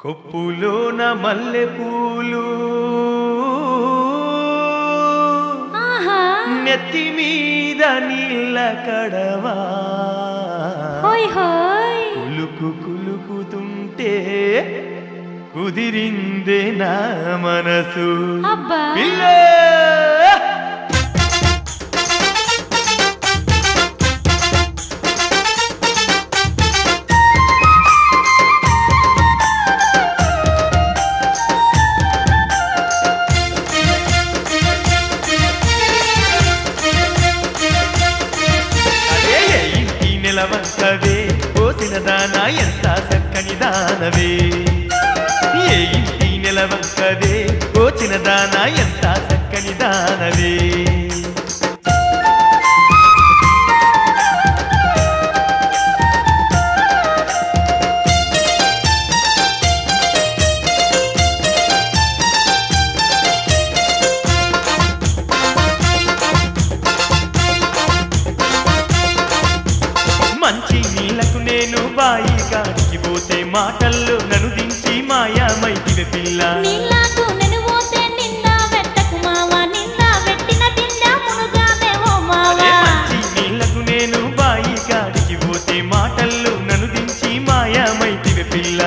కొప్పులోన మల్లె పూలు. నెత్తి మీద నీళ్ళ కడవా. కులుకు కులుకుతుంటే కుదిరిందే నా మనసు. అబ్బా. నిలవంకవే ఓ చిన్నదాన ఎంత చక్కని దానవే. మంచి నీళ్ళకు నేను బాయి పోతే మాట మాయామైతివే పిల్ల ఓ నీళ్ళకు నేను బాయి కాడికి పోతే మాటల్లో నన్ను దించి పిల్ల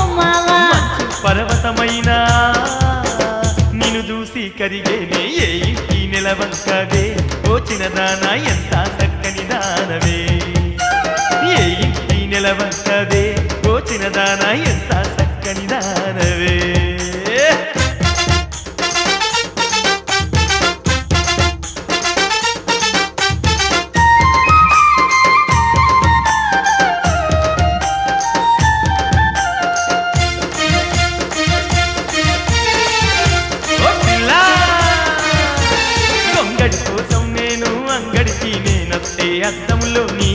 ఓ పర్వతమైన నిన్ను చూసి కరిగేనే ఏ ఇంటి నిలవంకవే పోచిన దానా ఎంత చక్కని దానవే. నిలవంటదే నిలవంకవే పోచిన ఎంత చక్కని దానవే. ఓ కోసం నేను అంగడికి నేనొస్తే అద్దంలో నీ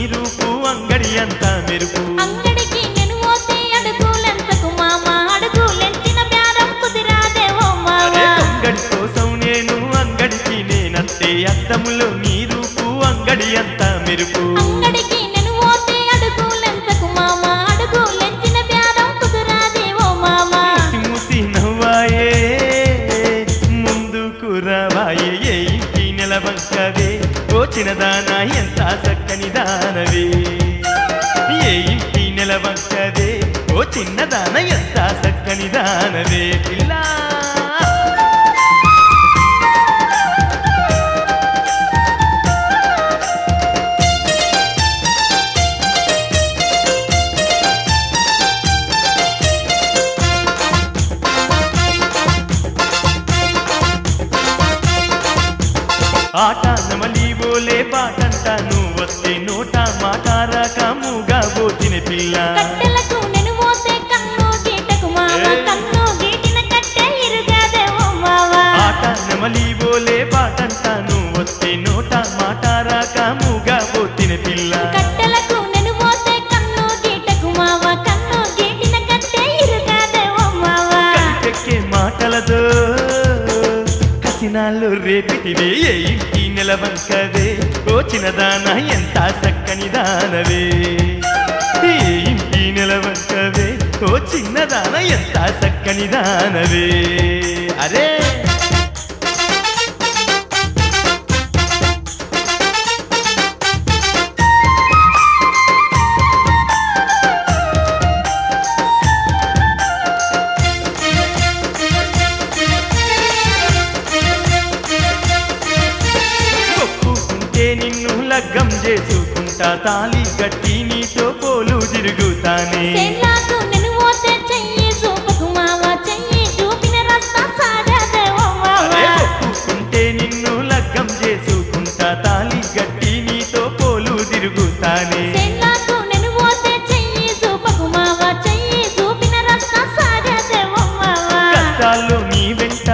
ముందుకు రావాయే ఏ ఇంటి నిలవంకవే పోచిన దానా ఎంత చక్కని దానవే ఏ ఇంటి నిలవంకవే ఓ చిన్న దాన ఆట నమలి బోలే పాటంట నువ్వు వస్తే నోట మాట రాక మూగా పోతిన పిల్ల. కట్టెలకు నేను పోతే కన్ను గీటకు మావా ఏయ్. కన్ను గీటిన కట్టె ఇరుగాదే ఓ మావా ఆట నమలి బోలే పాటంట నువ్వు వస్తే నోట మాట రాక మూగా పోతిన పిల్ల. కట్టెలకు దినాల్లో రేపిటివే ఏ ఇంటి నిలవంకవే కోచిన దాన ఎంత చక్కని దానవే. ఏ ఇంటి నిలవంకవే ఓ చిన్న దాన ఎంత చక్కని దానవే. అరే! మావా చెయ్యి చూపిన రస్తా సాగదే ఓ మావా కష్టాల్లో నీ వెంట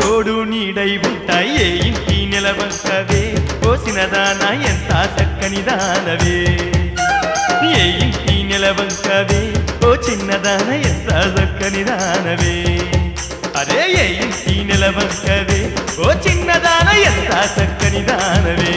తోడు నీడై ఉంటాయి ఇంటి నిలవంకవే పోసిన దాన ఎంత చక్కని దానవే ఏ ఇంటి నిలవంకవే ఓ చిన్నదాన ఎంత చక్కని దానవే అరే ఏ ఇంటి నిలవంకవే ఓ చిన్నదాన ఎంత చక్కని దానవే